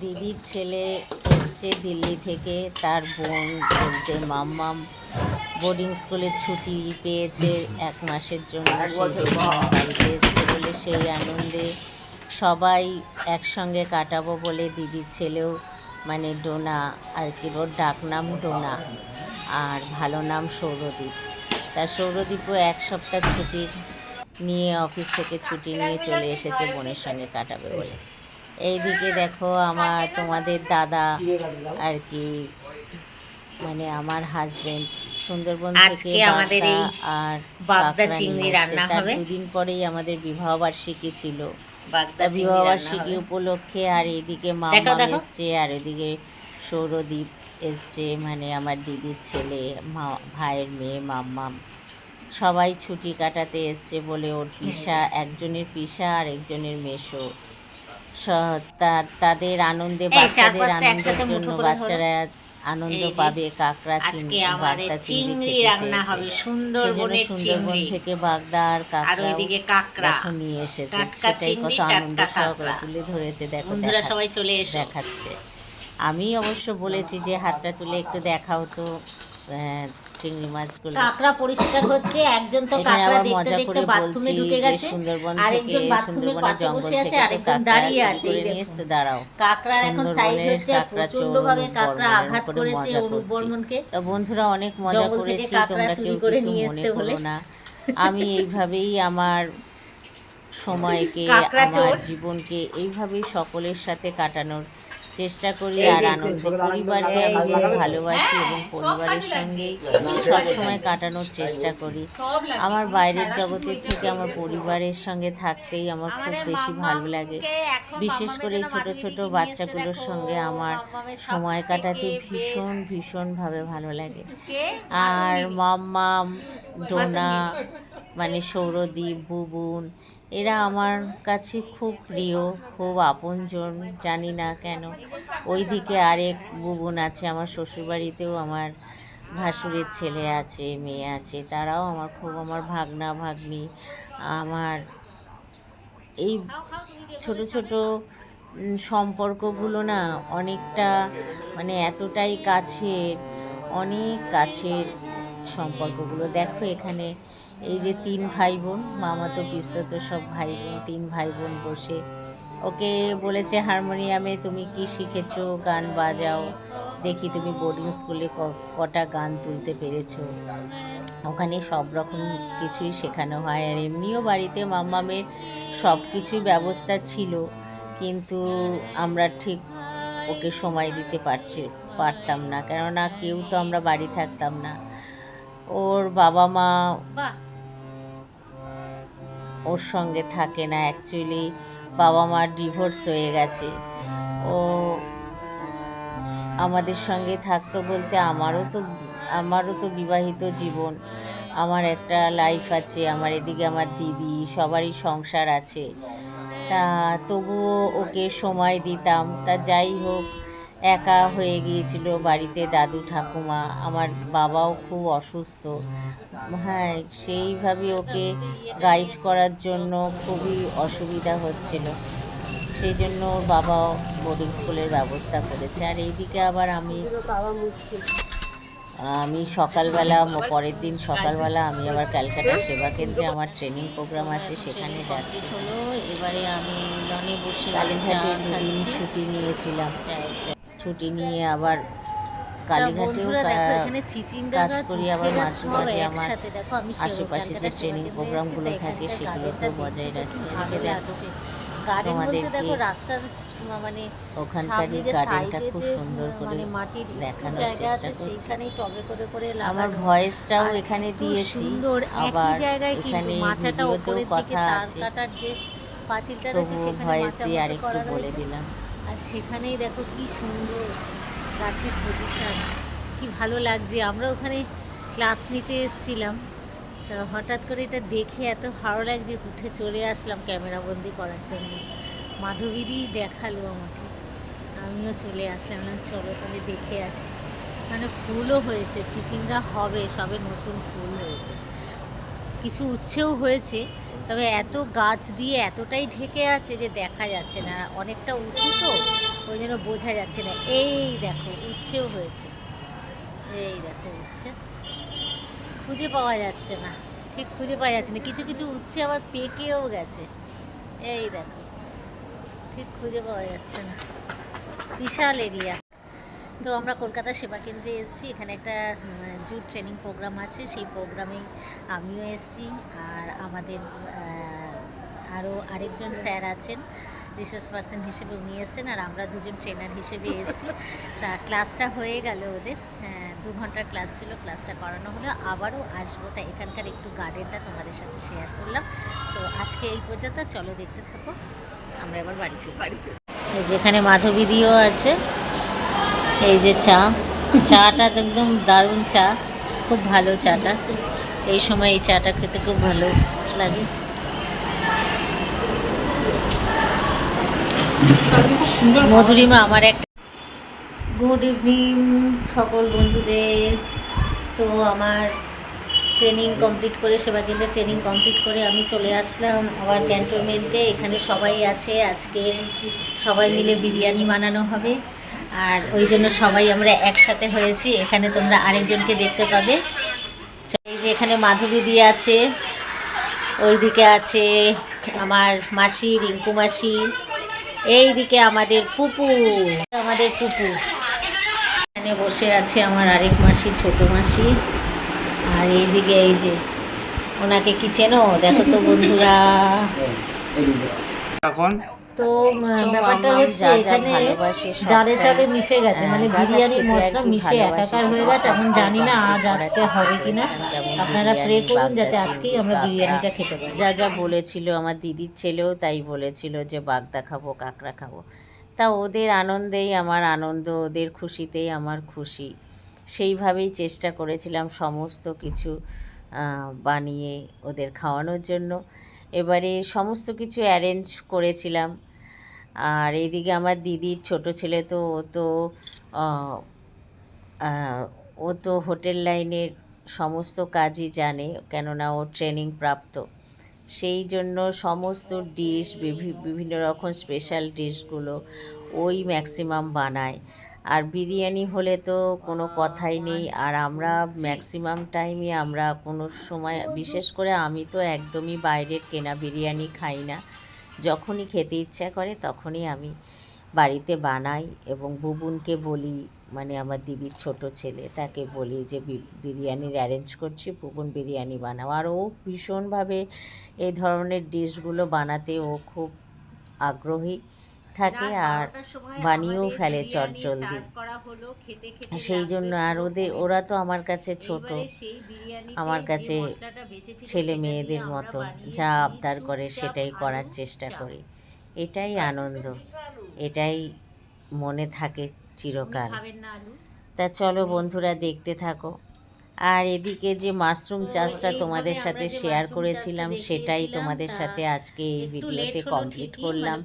দিদির ছেলে এসছে দিল্লি থেকে তার বোন বলতে মাম্মাম বোর্ডিং স্কুলের ছুটি পেয়েছে এক মাসের জন্য বাড়িতে এসছে বলে সেই আনন্দে সবাই একসঙ্গে কাটাবো বলে দিদির ছেলেও মানে ডোনা আর কি ওর ডাক নাম ডোনা আর ভালো নাম সৌরদীপ। তা সৌরদীপও এক সপ্তাহ ছুটি নিয়ে অফিস থেকে ছুটি নিয়ে চলে এসেছে বোনের সঙ্গে কাটাবে বলে। এইদিকে দেখো আমার তোমাদের দাদা আর কি মানে আমার হাজবেন্ড সুন্দরবন থেকে আমাদের এই আর বাগদা চিংড়ি রান্না হবে। দুদিন পরেই আমাদের বিবাহ বার্ষিকী ছিল। বাগদা বিবাহ বার্ষিকী উপলক্ষে আর এদিকে দেখো। এসছে আর এদিকে সৌরদীপ এসছে মানে আমার দিদির ছেলে মা ভাইয়ের মেয়ে মাম্মাম সবাই ছুটি কাটাতে এসছে বলে ওর পিসা একজনের পিসা আর একজনের মেশো তাদের আনন্দে বাচ্চাদের আনন্দের জন্য বাচ্চারা আনন্দ পাবে কাঁকড়া চিংড়ি বাগদা চিংড়ি রান্না হবে সুন্দরবনের সুন্দরবন চিংড়ি থেকে বাগদা আর আর কাঁকড়া ওইদিকে কাঁকড়া। নিয়ে এসেছে। সেটাই কত আনন্দ সহকারে। তুলে ধরেছে। দেখো বন্ধুরা সবাই চলে এসে। দেখাচ্ছে। আমি অবশ্য বলেছি যে হাতটা তুলে একটু দেখাও তো চিংড়ি মাছগুলো। কাঁকড়া পরিষ্কার হচ্ছে একজন তো কাঁকড়া দেখতে দেখতে বাথরুমে ঢুকে গেছে আরেকজন বাথরুমের পাশে বসে আছে আরেকজন দাঁড়িয়ে আছে। দাঁড়াও। কাঁকড়ার এখন সাইজ হচ্ছে প্রচণ্ড ভাবে কাঁকড়া আঘাত করেছে অনুপ বর্মনকে। বন্ধুরা অনেক মজা করেছি তোমরা কেউ করে নিয়ে এসছে বলে। না। আমি এইভাবেই আমার সময়কে আমার জীবনকে এইভাবেই সকলের সাথে কাটানোর চেষ্টা করি আর আনন্দ পরিবারকে আমি? ভালোবাসি এবং পরিবারের সঙ্গেই সবসময় কাটানোর চেষ্টা করি। আমার বাইরের জগতের থেকে আমার পরিবারের সঙ্গে থাকতেই আমার খুব বেশি ভালো লাগে। বিশেষ করে ছোট ছোট বাচ্চাগুলোর সঙ্গে আমার সময় কাটাতে ভীষণ ভীষণভাবে ভালো লাগে। আর মাম্মাম ডোনা মানে সৌরদীপ বুবুন এরা আমার কাছে খুব প্রিয়, খুব আপনজন, জানি না কেন। ওইদিকে আরেক বুবুন আছে, আমার শ্বশুরবাড়িতেও আমার ভাসুরের ছেলে আছে, মেয়ে আছে, তারাও আমার খুব আমার ভাগনা ভাগ্নি। আমার এই ছোট ছোট সম্পর্কগুলো না অনেকটা মানে এতটাই কাছের, অনেক কাছের সম্পর্কগুলো। দেখো এখানে এই যে তিন ভাই বোন মামা মামাতো পিস্তত সব ভাই বোন তিন ভাই বোন বসে। ওকে বলেছে, হারমোনিয়ামে তুমি কি শিখেছো? গান বাজাও। দেখি তুমি বোর্ডিং স্কুলে কটা গান তুলতে পেরেছ। ওখানে সব রকম কিছুই শেখানো হয়। আর এমনিও বাড়িতে মাম্মামের সব কিছুই ব্যবস্থা ছিল, কিন্তু আমরা ঠিক ওকে সময় দিতে পারছি, পারতাম না। কেননা কেউ তো আমরা বাড়ি থাকতাম না। ওর বাবা মা ওর সঙ্গে থাকে না অ্যাকচুয়ালি বাবা মার ডিভোর্স হয়ে গেছে। ও আমাদের সঙ্গে থাকতো বলতে আমারও তো আমারও তো বিবাহিত জীবন। আমার একটা লাইফ আছে, আমার এদিকে আমার দিদি, সবারই সংসার আছে। তা তবুও ওকে সময় দিতাম। তা যাই হোক একা হয়ে গিয়েছিল বাড়িতে দাদু ঠাকুমা। আমার বাবাও খুব অসুস্থ। হ্যাঁ সেইভাবে ওকে গাইড করার জন্য খুবই অসুবিধা হচ্ছিল। সেই জন্য ওর বাবা বোর্ডিং স্কুলের ব্যবস্থা করেছে। আর এইদিকে আবার আমি আমি সকালবেলা পরের দিন সকালবেলা আমি আবার ক্যালকাটা সেবা কেন্দ্রে আমার ট্রেনিং প্রোগ্রাম আছে সেখানে যাচ্ছি। এবারে আমি লনে বসে কালীঘাটে দুদিন ছুটি নিয়েছিলাম। ছুটি নিয়ে আবার কালীঘাটেও কাজ করি আবার মাঝে মাঝে আমার আশেপাশে যে ট্রেনিং প্রোগ্রামগুলো থাকে সেগুলোকেও বজায় রাখি দেখো গার্ডেন বলতে দেখো রাস্তার মানে সামনে যে সাইডে যে মানে মাটির জায়গা আছে করছি। সেইখানেই টবে করে করে আমার ভয়েসটাও এখানে দিয়েছি। সুন্দর একই জায়গায় কিন্তু এখানে উপরের দিকে কথা তার আছে। কাটার যে পাঁচিলটা রয়েছে সেখানে দিলাম। আর সেখানেই দেখো কি সুন্দর গাছের পজিশন কি ভালো লাগছে। আমরা ওখানে ক্লাস নিতে এসেছিলাম। তা হঠাৎ করে এটা দেখে এত ভালো লাগছে উঠে চলে আসলাম ক্যামেরা বন্দি করার জন্য। মাধবীদি দেখাল আমাকে। আমিও চলে আসলাম। চলো তাহলে দেখে আসি। মানে ফুলও হয়েছে। চিচিঙ্গা হবে। সবে নতুন ফুল হয়েছে। কিছু উচ্ছেও হয়েছে, তবে এত গাছ দিয়ে এতটাই ঢেকে আছে যে দেখা যাচ্ছে না। অনেকটা উঁচু তো, ওই জন্য বোঝা যাচ্ছে না। এই দেখো, উচ্ছেও হয়েছে। এই দেখো, উচ্ছে। খুঁজে পাওয়া যাচ্ছে না। ঠিক খুঁজে পাওয়া যাচ্ছে না। কিছু কিছু উচ্ছে আবার পেকেও গেছে। এই দেখো, ঠিক খুঁজে পাওয়া যাচ্ছে না। বিশাল এরিয়া। তো আমরা কলকাতা সেবা কেন্দ্রে এসেছি। এখানে একটা জুট ট্রেনিং প্রোগ্রাম আছে। সেই প্রোগ্রামে আমিও এসেছি আর আমাদের আরও আরেকজন স্যার আছেন রিসার্চ পার্সন হিসেবে উনি এসেছেন আর আমরা দুজন ট্রেনার হিসেবে এসেছি। তা ক্লাসটা হয়ে গেল ওদের হ্যাঁ, দু ঘণ্টার ক্লাস ছিল ক্লাসটা করানো হলো। আবারও আসব তাই এখানকার একটু গার্ডেনটা তোমাদের সাথে শেয়ার করলাম। তো আজকে এই পর্যন্ত চলো দেখতে থাকো। আমরা এবার বাড়ি ফিরি যেখানে মাধবীদিও আছে। এই যে চা, চাটা তো একদম দারুণ চা, খুব ভালো চাটা। এই সময় এই চাটা খেতে খুব ভালো লাগে। মধুরিমা, আমার একটা গুড ইভিনিং সকল বন্ধুদের। তো আমার ট্রেনিং কমপ্লিট করে সেবা কেন্দ্রে ট্রেনিং কমপ্লিট করে আমি চলে আসলাম আবার ক্যান্টনমেন্টে এখানে সবাই আছে, আজকে সবাই মিলে বিরিয়ানি বানানো হবে। আর ওই জন্য সবাই আমরা একসাথে হয়েছি। এখানে তোমরা আরেকজনকে দেখতে পাবে। এই যে এখানে মাধবী দিয়ে আছে, ওইদিকে আছে আমার মাসি, রিঙ্কু মাসি, এইদিকে আমাদের পুপু আমাদের পুপু। এখানে বসে আছে আমার আরেক মাসি, ছোট মাসি। আর এইদিকে এই যে ওনাকে কি চেনো? দেখো তো বন্ধুরা। এখন তো ব্যাপারটা হচ্ছে এখানে ডালে চালে মিশে গেছে। হ্যাঁ, মানে বিরিয়ানির মশলা মিশে একাকার হয়ে গেছে। এখন জানি না আজ আজকে হবে কিনা। করেছিলাম, যেমন আপনারা প্রে করুন যাতে আজকেই আমরা বিরিয়ানিটা খেতে পারি। যা যা বলেছিল আমার দিদির ছেলেও তাই বলেছিল যে বাগদা খাব কাঁকড়া খাব। তা ওদের আনন্দেই আমার আনন্দ ওদের খুশিতেই আমার খুশি। সেইভাবেই চেষ্টা করেছিলাম সমস্ত কিছু বানিয়ে ওদের খাওয়ানোর জন্য। এবারে সমস্ত কিছু অ্যারেঞ্জ করেছিলাম। আর এইদিকে আমার দিদির ছোট ছেলে তো, ও তো ও তো হোটেল লাইনের সমস্ত কাজই জানে, কেননা ও ট্রেনিং প্রাপ্ত। সেই জন্য সমস্ত ডিশ বিভিন্ন রকম স্পেশাল ডিশগুলো ওই ম্যাক্সিমাম বানায়। আর বিরিয়ানি হলে তো কোনো কথাই নেই, আর আমরা ম্যাক্সিমাম টাইমে আমরা কোনো সময়, বিশেষ করে আমি তো একদমই বাইরের কেনা বিরিয়ানি খাই না। যখনই খেতে ইচ্ছা করে তখনই আমি বাড়িতে বানাই এবং বুবুনকে বলি মানে আমার দিদির ছোট ছেলে, তাকে বলি যে বিরিয়ানির অ্যারেঞ্জ করছি, বুবুন বিরিয়ানি বানাও। আর ও ভীষণভাবে এই ধরনের ডিশগুলো বানাতে ও খুব আগ্রহী। থাকে আর বানিয়েও ফেলে চটজলদি। সেই জন্য আর ওদের ওরা তো আমার কাছে ছোট। আমার কাছে ছেলে মেয়েদের মতো যা আবদার করে সেটাই করার চেষ্টা করি। এটাই আনন্দ। এটাই মনে থাকে চিরকাল। তা চলো বন্ধুরা দেখতে থাকো। আর এদিকে যে মাশরুম চাষটা তোমাদের সাথে শেয়ার করেছিলাম সেটাই তোমাদের সাথে আজকে এই ভিডিওতে কমপ্লিট করলাম।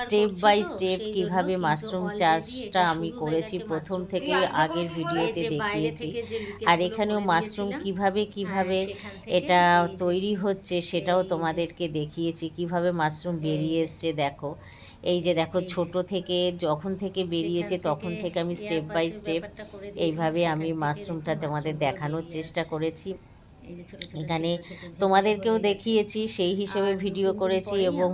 স্টেপ বাই স্টেপ কীভাবে মাশরুম চাষটা আমি করেছি প্রথম থেকে আগের ভিডিওতে দেখিয়েছি। আর এখানেও মাশরুম কীভাবে কীভাবে এটা তৈরি হচ্ছে সেটাও তোমাদেরকে দেখিয়েছি কীভাবে মাশরুম বেরিয়ে এসছে দেখো। এই যে দেখো ছোট থেকে যখন থেকে বেরিয়েছে তখন থেকে আমি স্টেপ বাই স্টেপ এইভাবে আমি মাশরুমটা তোমাদের দেখানোর চেষ্টা করেছি। এখানে তোমাদেরকেও দেখিয়েছি সেই হিসেবে ভিডিও করেছি এবং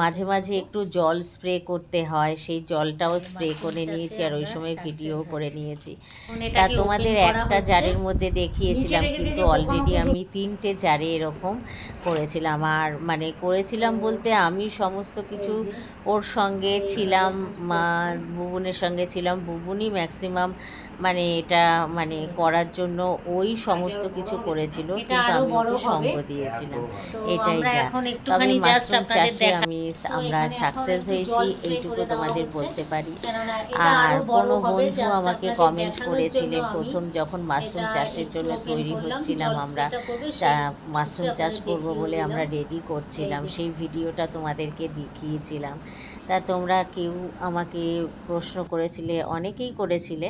মাঝে মাঝে একটু জল স্প্রে করতে হয় সেই জলটাও স্প্রে করে নিয়েছি আর ওই সময় ভিডিও করে নিয়েছি। তা তোমাদের একটা জারের মধ্যে দেখিয়েছিলাম কিন্তু অলরেডি আমি তিনটে জারে এরকম করেছিলাম। আর মানে করেছিলাম বলতে আমি সমস্ত কিছু ওর সঙ্গে ছিলাম মা বুবুনের সঙ্গে ছিলাম বুবুনই ম্যাক্সিমাম মানে এটা মানে করার জন্য ওই সমস্ত কিছু করেছিল কিন্তু আমি বড় ওকে। সঙ্গ দিয়েছিলাম। এটাই যা। তবে মাশরুম চাষে আমি আমরা সাকসেস হয়েছি এইটুকু তোমাদের বলতে পারি। আর বড় কোনো বন্ধু আমাকে কমেন্ট করেছিলেন প্রথম যখন মাশরুম চাষের জন্য তৈরি হচ্ছিলাম আমরা মাশরুম চাষ করব বলে আমরা রেডি করছিলাম। সেই ভিডিওটা তোমাদেরকে দেখিয়েছিলাম। তা তোমরা কেউ আমাকে প্রশ্ন করেছিলে অনেকেই করেছিলে।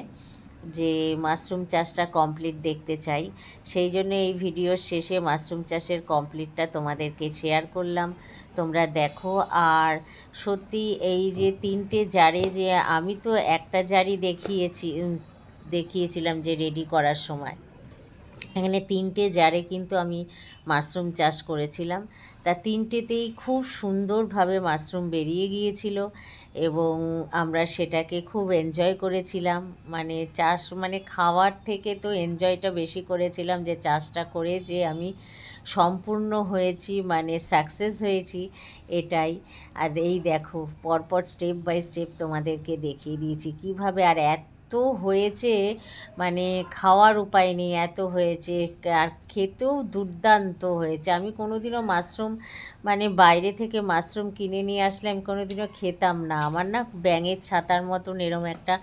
যে মাশরুম চাষটা কমপ্লিট দেখতে চাই। সেই জন্য এই ভিডিওর শেষে মাশরুম চাষের কমপ্লিটটা তোমাদেরকে শেয়ার করলাম। তোমরা দেখো, আর সত্যি এই যে তিনটে জারে যে আমি তো একটা জারি দেখিয়েছি দেখিয়েছিলাম যে রেডি করার সময়। এখানে তিনটে জারে কিন্তু আমি মাশরুম চাষ করেছিলাম। তা তিনটেতেই খুব সুন্দরভাবে মাশরুম বেরিয়ে গিয়েছিল। এবং আমরা সেটাকে খুব এনজয় করেছিলাম। মানে চাষ মানে খাওয়ার থেকে তো এনজয়টা বেশি করেছিলাম যে চাষটা করে যে আমি সম্পূর্ণ হয়েছি মানে সাকসেস হয়েছি এটাই। আর এই দেখো, পরপর স্টেপ বাই স্টেপ তোমাদেরকে দেখিয়ে দিয়েছি। কীভাবে আর এত হয়েছে মানে খাওয়ার উপায় নেই এত হয়েছে আর খেতেও দুর্দান্ত হয়েছে। আমি কোনোদিনও মাশরুম মানে বাইরে থেকে মাশরুম কিনে নিয়ে আসলে আমি কোনোদিনও খেতাম না। আমার না ব্যাঙের ছাতার মতন এরম একটা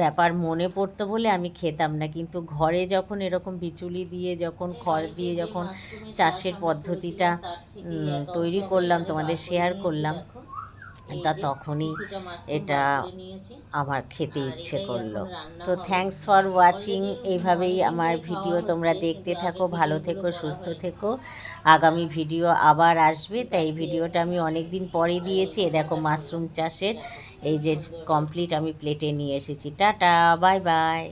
ব্যাপার মনে পড়তো বলে আমি খেতাম না। কিন্তু ঘরে যখন এরকম বিচুলি দিয়ে যখন খড় দিয়ে যখন চাষের পদ্ধতিটা তৈরি করলাম তোমাদের শেয়ার করলাম তা তখনই এটা আমার খেতে ইচ্ছে করল। তো থ্যাঙ্কস ফর ওয়াচিং এইভাবেই আমার ভিডিও তোমরা দেখতে থাকো ভালো থেকো সুস্থ থেকো। আগামী ভিডিও আবার আসবে। তাই এই ভিডিওটা আমি অনেক দিন পরে দিয়েছি। এ দেখো মাশরুম চাষের। এই যে কমপ্লিট আমি প্লেটে নিয়ে এসেছি। Tata bye bye